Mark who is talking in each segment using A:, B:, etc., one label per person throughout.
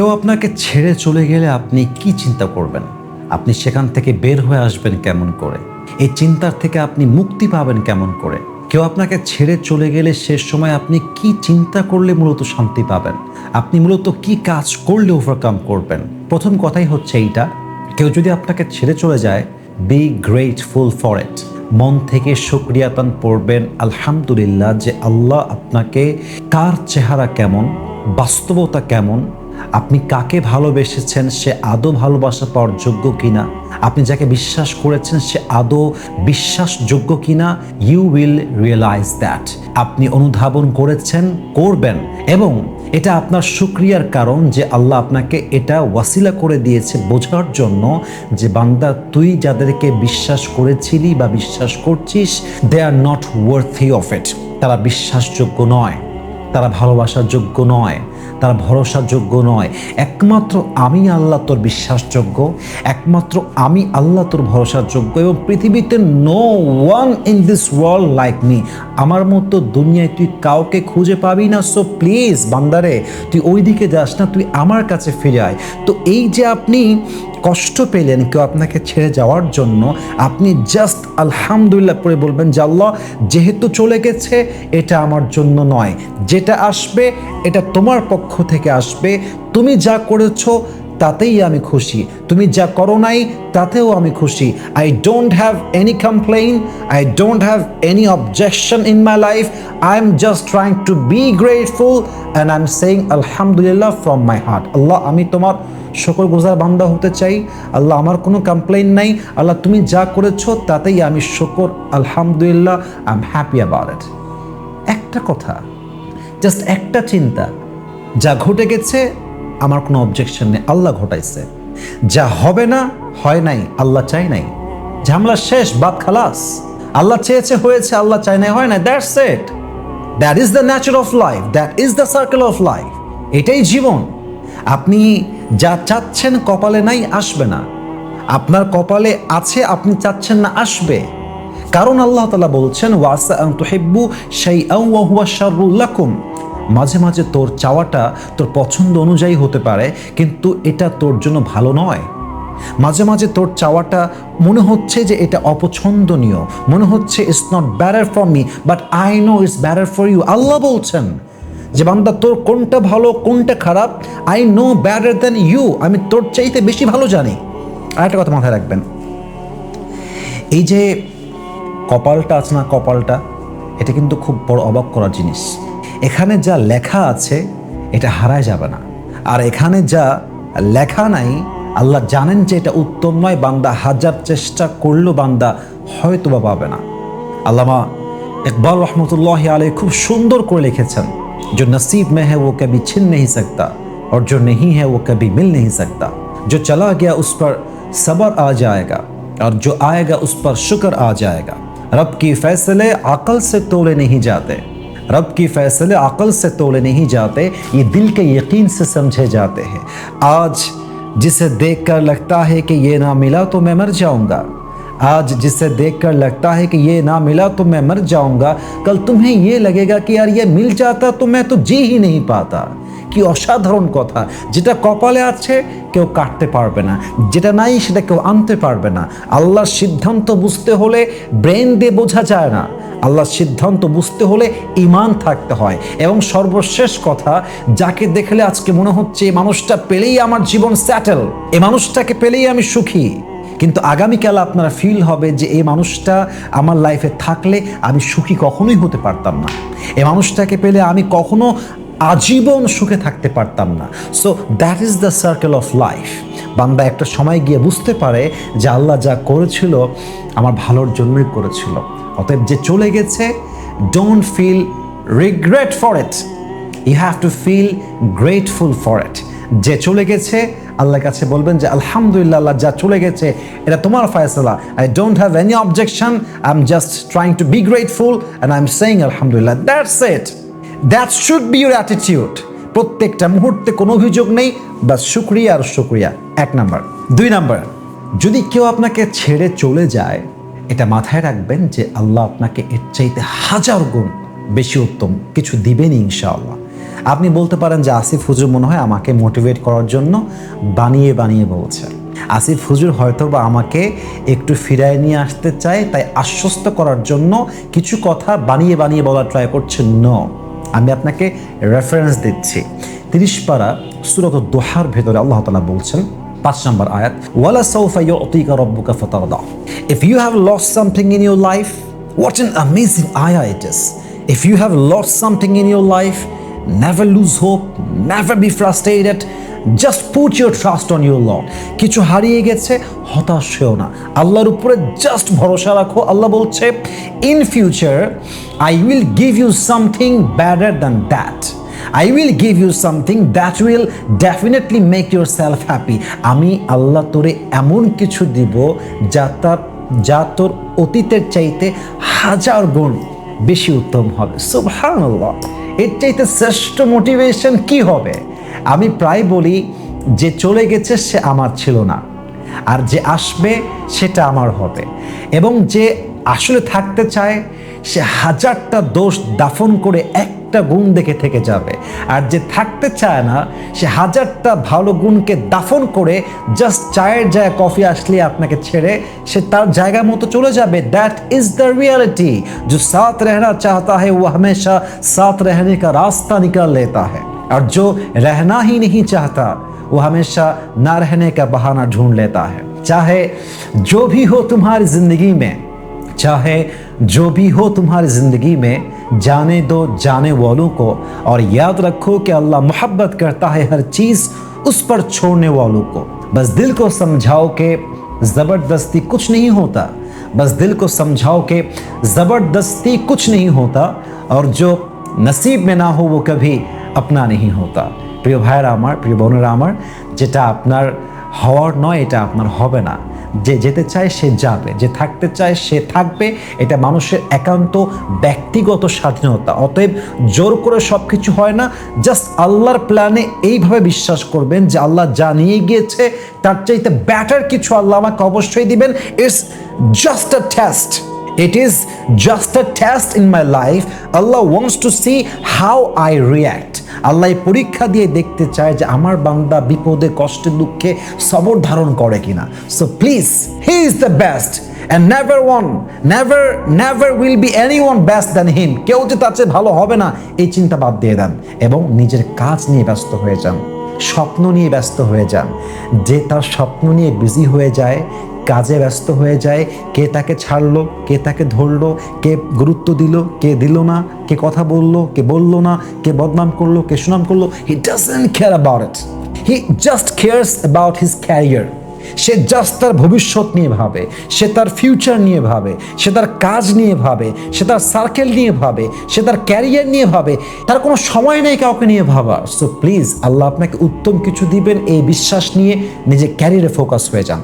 A: কেউ আপনাকে ছেড়ে চলে গেলে আপনি কি চিন্তা করবেন? আপনি সেখান থেকে বের হয়ে আসবেন কেমন করে? এই চিন্তার থেকে আপনি মুক্তি পাবেন কেমন করে? কেউ আপনাকে ছেড়ে চলে গেলে শেষ সময় আপনি কি চিন্তা করলে মূলত শান্তি পাবেন? আপনি মূলত কি কাজ করলে ওভারকাম করবেন? প্রথম কথাই হচ্ছে এইটা, কেউ যদি আপনাকে ছেড়ে চলে যায় বি গ্রেটফুল ফর ইট মন থেকে শুক্রিয়াতান পড়বেন আলহামদুলিল্লাহ যে আল্লাহ আপনাকে কার চেহারা কেমন, বাস্তবতা কেমন আপনি কাকে ভালোবেসেছেন, সে আদৌ ভালোবাসা পাওয়ার যোগ্য কিনা? আপনি যাকে বিশ্বাস করেছেন, সে আদৌ বিশ্বাসযোগ্য কিনা? ইউ উইল রিয়েলাইজ দ্যাট আপনি অনুধাবন করেছেন, করবেন এবং এটা আপনার সুক্রিয়ার কারণ যে আল্লাহ আপনাকে এটা ওয়াসিলা করে দিয়েছে বোঝার জন্য যে, বান্দা, তুই যাদেরকে বিশ্বাস করেছিলি বা বিশ্বাস করছিস they are not worthy of it তারা বিশ্বাসযোগ্য নয়, তারা ভালোবাসার যোগ্য নয়। তারা ভরসাযোগ্য নয়। একমাত্র আমি আল্লাহ তোর বিশ্বাসযোগ্য, একমাত্র আমি আল্লাহ তোর ভরসাযোগ্য এবং পৃথিবীতে no one in this world like me আমার মতো দুনিয়ায় তুই কাউকে খুঁজে পাবি না সো প্লিজ বান্দারে, তুই ওই দিকে যাস না, তুই আমার কাছে ফিরে আয়। তো এই যে আপনি কষ্ট পেলেন কেউ আপনাকে ছেড়ে যাওয়ার জন্য, আপনি জাস্ট আলহামদুলিল্লাহ পরে বলবেন যে আল্লাহ, যেহেতু চলে গেছে, এটা আমার জন্য নয়। যেটা আসবে, এটা তোমার পক্ষ থেকে আসবে। তুমি যা করেছ তাতেই আমি খুশি। তুমি যা করো নাই, তাতেও আমি খুশি। I don't have any complain I don't have any objection in my life I am just trying to be grateful and I am saying আলহামদুলিল্লাহ ফ্রম মাই হার্ট আল্লাহ, আমি তোমার সকল গোজার বান্দা হতে চাই। আল্লাহ, আমার কোনো কমপ্লেন নাই। আল্লাহ, তুমি যা করেছ, তাতেই আমি শকর। আলহামদুলিল্লাহ I am happy about it একটা কথা জাস্ট একটা চিন্তা। যা ঘটে গেছে আমার কোনো অবজেকশন নেই, আল্লাহ ঘটাইছে। যা হবে না, হয় নাই, আল্লাহ চাই নাই। ঝামলা শেষ, বাদ খালাস। আল্লাহ চেয়েছে, হয়েছে, আল্লাহ চাই নাই, হয় না that's it that is the nature of life that is the circle of life এটাই জীবন। আপনি যা চাচ্ছেন কপালে নাই, আসবে না। আপনার কপালে আছে, আপনি চাচ্ছেন না, আসবে। কারণ আল্লাহ তালা বলছেন ওয়াসা তুহিব্বু শাইআন ওয়া হুয়া শাররুল লাকুম। মাঝে মাঝে তোর চাওয়াটা তোর পছন্দ অনুযায়ী হতে পারে, কিন্তু এটা তোর জন্য ভালো নয়। মাঝে মাঝে তোর চাওয়াটা মনে হচ্ছে যে এটা অপছন্দনীয়, মনে হচ্ছে it's not better for me but I know it's better for you আল্লাহ বলছেন যে, বান্দা, তোর কোনটা ভালো, কোনটা খারাপ? I know better than you আমি তোর চাইতে বেশি ভালো জানি। আর একটা কথা মাথায় রাখবেন। এই যে কপালটা আছে না কপালটা, এটা কিন্তু খুব বড় অবাক করার জিনিস। এখানে যা লেখা আছে এটা হারায় যাবে না আর এখানে যা লেখা নাই আল্লাহ জানেন যে এটা উত্তম নয় বান্দা হাজার চেষ্টা করলেও বান্দা হয়তো বা পাবে না আল্লামা ইকবাল রহমতুল্লাহ আলী খুব সুন্দর করে লিখেছেন जो नसीब में है वो कभी छिन नहीं सकता और जो नहीं है वो कभी मिल नहीं सकता जो चला गया उस पर सब्र आ जाएगा और जो आएगा उस पर शुक्र आ जाएगा रब की फैसले अकल से तोले नहीं जाते رب کی فیصلے عقل سے تولے نہیں جاتے، یہ دل کے یقین سے سمجھے جاتے ہیں۔ آج جسے دیکھ کر لگتا ہے کہ یہ نہ ملا تو میں مر جاؤں گا۔ آج جسے دیکھ کر لگتا ہے کہ یہ نہ ملا تو میں مر جاؤں گا۔ کل تمہیں یہ لگے گا کہ یار یہ مل جاتا تو میں تو جی ہی نہیں پاتا۔ কি অসাধারণ কথা। যেটা কপালে আছে, কেউ কাটতে পারবে না। যেটা নাই, সেটা কেউ আনতে পারবে না। আল্লাহর সিদ্ধান্ত বুঝতে হলে ব্রেন দিয়ে বোঝা যায় না। আল্লাহর সিদ্ধান্ত বুঝতে হলে ইমান থাকতে হয়। এবং সর্বশেষ কথা, যাকে দেখলে আজকে মনে হচ্ছে এই মানুষটা পেলেই আমার জীবন স্যাটেল এ মানুষটাকে পেলেই আমি সুখী। কিন্তু আগামীকাল আপনারা ফিল হবে যে এই মানুষটা আমার লাইফে থাকলে আমি সুখী কখনোই হতে পারতাম না। এই মানুষটাকে পেলে আমি কখনো আজীবন সুখে থাকতে পারতাম না। So that is the circle of life বান্দা একটা সময় গিয়ে বুঝতে পারে যে আল্লাহ যা করেছিল, আমার ভালোর জন্যই করেছিল। অতএব যে চলে গেছে don't feel regret for it you have to feel grateful for it যে চলে গেছে, আল্লাহর কাছে বলবেন যে, আলহামদুলিল্লাহ, আল্লাহ যা চলে গেছে, এটা তোমার ফয়সলা। I don't have any objection I am just trying to be grateful and I am saying আলহামদুলিল্লাহ that's it that should be your attitude প্রত্যেকটা মুহূর্তে কোনো অভিযোগ নেই বা শুক্রিয়া আর শুক্রিয়া। এক নাম্বার। দুই নাম্বার, যদি কেউ আপনাকে ছেড়ে চলে যায়, এটা মাথায় রাখবেন যে আল্লাহ আপনাকে এর চাইতে হাজার গুণ বেশি উত্তম কিছু দিবেন ইনশাআল্লাহ। আপনি বলতে পারেন যে আসিফ হুজুর মনে হয় আমাকে মোটিভেট করার জন্য বানিয়ে বানিয়ে বলছে। আসিফ হুজুর হয়তো বা আমাকে একটু ফিরায় নিয়ে আসতে চায়, তাই আশ্বস্ত করার জন্য কিছু কথা বানিয়ে বানিয়ে বলার ট্রাই করছে। ন আমি আপনাকে রেফারেন্স দিচ্ছি। তিরিশ পারা সুরত দোহার ভেতরে আল্লাহ তালা বলছেন, পাঁচ নম্বর আয়াত, ওয়ালা সৌফা ইউতিকা রব্বুকা ফাতারদা। If you have loss something in your life what an amazing আয়া it is if you have loss something in your life never lose hope never be frustrated just put your trust on your lord কিছু হারিয়ে গেছে, হতাশ হয়েও না। আল্লাহর উপরে just ভরসা রাখো। আল্লাহ বলছে in future I will give you something better than that I will give you something that will definitely make your self happy আমি আল্লাহ তোরে এমন কিছু দিব, যা তার, যা তোর অতীতের চাইতে হাজার গুণ বেশি উত্তম হবে। সুবহানাল্লাহ। এর চাইতে শ্রেষ্ঠ মোটিভেশন কি হবে? আমি প্রায় বলি, যে চলে গেছে সে আমার ছিল না, আর যে আসবে সেটা আমার হবে। এবং যে আসলে থাকতে চায়, সে হাজারটা দোষ দাফন করে একটা গুণ দেখে থেকে যাবে। আর যে থাকতে চায় না, সে হাজারটা ভালো গুণকে দাফন করে জাস্ট চায়ের জায়গায় কফি আসলে আপনাকে ছেড়ে সে তার জায়গা মতো চলে যাবে। দ্যাট ইজ দ্য রিয়ালিটি যে সাথ রহনা চাহতা হ্যাঁ ও হমেশা সাথ রহনে কা রাস্তা নিকাল লেতা হ্যাঁ اور جو رہنا ہی نہیں چاہتا، وہ ہمیشہ نہ رہنے کا بہانہ ڈھونڈ لیتا ہے۔ چاہے جو بھی ہو تمہاری زندگی میں، چاہے جو بھی ہو تمہاری زندگی میں، جانے دو جانے والوں کو، اور یاد رکھو کہ اللہ محبت کرتا ہے ہر چیز اس پر چھوڑنے والوں کو۔ بس دل کو سمجھاؤ کہ زبردستی کچھ نہیں ہوتا۔ بس دل کو سمجھاؤ کہ زبردستی کچھ نہیں ہوتا۔ اور جو نصیب میں نہ ہو، وہ کبھی আপনা হতা। প্রিয় ভাইয়েরা আমার, প্রিয় বোনেরা আমার, যেটা আপনার হওয়ার নয়, এটা আপনার হবে না। যে যেতে চায় সে যাবে, যে থাকতে চায় সে থাকবে। এটা মানুষের একান্ত ব্যক্তিগত স্বাধীনতা। অতএব জোর করে সব কিছু হয় না। জাস্ট আল্লাহর প্ল্যানে এইভাবে বিশ্বাস করবেন যে আল্লাহ যা নিয়ে গিয়েছে, তার চাইতে ব্যাটার কিছু আল্লাহ আমাকে অবশ্যই দিবেন। It's just a test it is just a test in my life Allah wants to see how I react আল্লাহ পরীক্ষা দিয়ে দেখতে চায় যে আমার বান্দা বিপদে, কষ্টে, দুঃখে সবর ধারণ করে কিনা। So please he is the best and never one never never will be anyone best than him কেউ যে তার চেয়ে ভালো হবে না, এই চিন্তা বাদ দিয়ে দেন এবং নিজের কাজ নিয়ে ব্যস্ত হয়ে যান, স্বপ্ন নিয়ে ব্যস্ত হয়ে যান। যে তার স্বপ্ন নিয়ে বিজি হয়ে যায় কাজে ব্যস্ত হয়ে যায়। কে তাকে ছাড়লো, কে তাকে ধরলো, কে গুরুত্ব দিল, কে দিল না, কে কথা বলল, কে বলল না, কে বদনাম করল, কে সুনাম করল he doesn't care about it he just cares about his career সে জাস্ট তার ভবিষ্যৎ নিয়ে ভাবে, সে তার ফিউচার নিয়ে ভাবে, সে তার কাজ নিয়ে ভাবে, সে তার সার্কেল নিয়ে ভাবে, সে তার ক্যারিয়ার নিয়ে ভাবে, তার কোনো সময় নেই কাউকে নিয়ে ভাবা সো প্লিজ আল্লাহ আপনাকে উত্তম কিছু দিবেন, এই বিশ্বাস নিয়ে নিজের ক্যারিয়ারে ফোকাস হয়ে যান।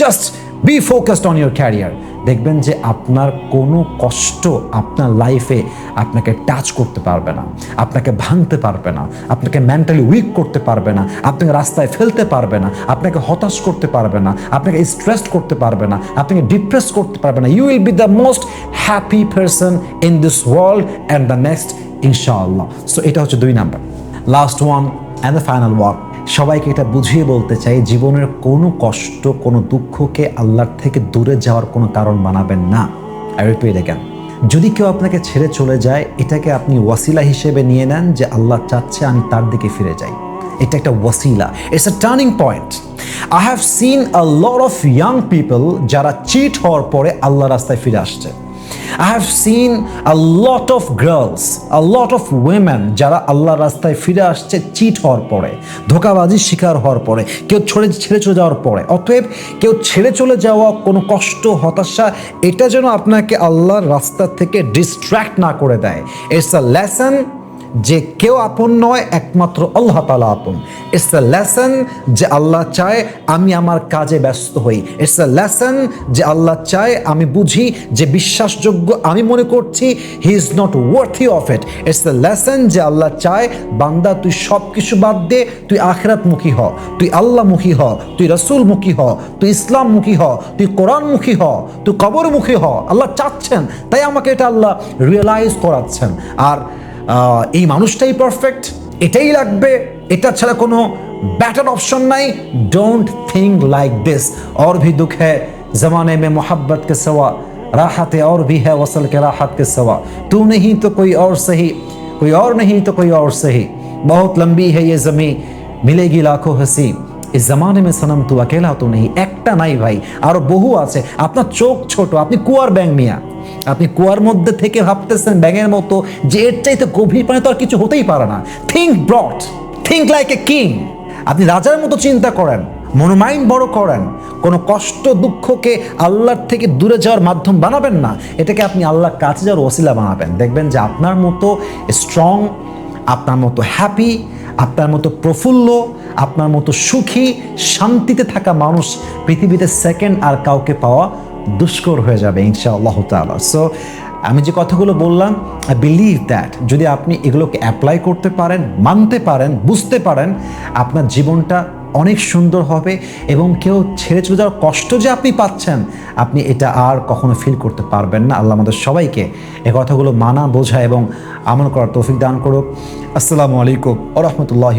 A: Just be focused on your career দেখবেন যে আপনার কোনো কষ্ট আপনার লাইফে আপনাকে টাচ করতে পারবে না, আপনাকে ভাঙতে পারবে না, আপনাকে মেন্টালি উইক করতে পারবে না, আপনাকে রাস্তায় ফেলতে পারবে না, আপনাকে হতাশ করতে পারবে না, আপনাকে স্ট্রেস করতে পারবে না, আপনাকে ডিপ্রেস করতে পারবে না। You will be the most happy person in this world and the next ইনশাআল্লাহ সো এটা হচ্ছে দুই number last one and the final one সবাইকে এটা বুঝিয়ে বলতে চাই, জীবনের কোনো কষ্ট, কোনো দুঃখকে আল্লাহর থেকে দূরে যাওয়ার কোনো কারণ বানাবেন না। আই রিপিট যদি কেউ আপনাকে ছেড়ে চলে যায়, এটাকে আপনি ওয়াসিলা হিসেবে নিয়ে নেন যে আল্লাহ চাচ্ছে আমি তার দিকে ফিরে যাই। এটা একটা ওয়াসিলা। It's a turning point I have seen a lot of young people যারা চিট হওয়ার পরে আল্লাহ রাস্তায় ফিরে আসছে। I have seen a lot of girls, a lot of women যারা আল্লাহর রাস্তায় ফিরে আসছে চিট হওয়ার পরে ধোকাবাজির শিকার হওয়ার পরে কেউ ছেড়ে ছেড়ে চলে যাওয়ার পরে। অতএব কেউ ছেড়ে চলে যাওয়া কোনো কষ্ট হতাশা এটা যেন আপনাকে আল্লাহর রাস্তা থেকে ডিস্ট্র্যাক্ট না করে দেয়। ইটস আ লেসন যে কেউ আপন নয়, একমাত্র আল্লাহ তালা আপন। ইটস এ লেসন যে আল্লাহ চায় আমি আমার কাজে ব্যস্ত হই। ইটস এ লেসন যে আল্লাহ চায় আমি বুঝি যে বিশ্বাসযোগ্য আমি মনে করছি he is not worthy of it it's a lesson যে আল্লাহ চায়, বান্দা, তুই সব কিছু বাদ দে, তুই আখরাতমুখী হ। তুই আল্লাহমুখী হ, তুই রসুলমুখী হ, তুই ইসলামমুখী হ, তুই কোরআনমুখী হ, তুই কবরমুখী হ। আল্লাহ চাচ্ছেন, তাই আমাকে এটা আল্লাহ রিয়েলাইজ করাচ্ছেন। আর এই মানুষটাই পারফেক্ট এটাই লাগবে، এটা ছাড়া কোনো بیٹر آپشن نہیں ڈونٹ تھنک لائک دس اور بھی دکھ ہے زمانے میں محبت کے سوا راحت اور بھی ہے وصل کے راحت کے سوا تو نہیں تو کوئی اور صحیح کوئی اور نہیں تو کوئی اور صحیح بہت لمبی ہے یہ زمین ملے گی لاکھوں حسین এই জামানে মে সনম তু अकेला তো নেই একটা নাই ভাই আরো বহু আছে আপনার চোখ ছোট আপনি কুয়ার ব্যাং মিয়া আপনি কুয়ার মধ্যে থেকে ভাবতেছেন ব্যাঙের মতো যে এর চাইতে গভীর পানি তো আর কিছু হতেই পারে না think broad think like a king আপনি রাজার মতো চিন্তা করেন মনোমাইন্ড বড় করেন কোনো কষ্ট দুঃখকে আল্লাহর থেকে দূরে যাওয়ার মাধ্যম বানাবেন না এটাকে আপনি আল্লাহর কাছে যাওয়ার ওসিলা বানাবেন দেখবেন যে আপনার মতো স্ট্রং আপনার মতো হ্যাপি আপনার মতো প্রফুল্ল, আপনার মতো সুখী, শান্তিতে থাকা মানুষ পৃথিবীতে সেকেন্ড আর কাউকে পাওয়া দুষ্কর হয়ে যাবে ইনশা আল্লাহ তালা সো আমি যে কথাগুলো বললাম আই বিলিভ দ্যাট যদি আপনি এগুলোকে অ্যাপ্লাই করতে পারেন, মানতে পারেন, বুঝতে পারেন, আপনার জীবনটা অনেক সুন্দর হবে এবং কেউ ছেড়ে চলে যাওয়ার কষ্ট যে আপনি পাচ্ছেন, আপনি এটা আর কখনো ফিল করতে পারবেন না। আল্লাহ আমাদের সবাইকে এ কথাগুলো মানা বোঝা এবং আমল করার তৌফিক দান করুক। আসসালামু আলাইকুম ও রহমতুল্লাহ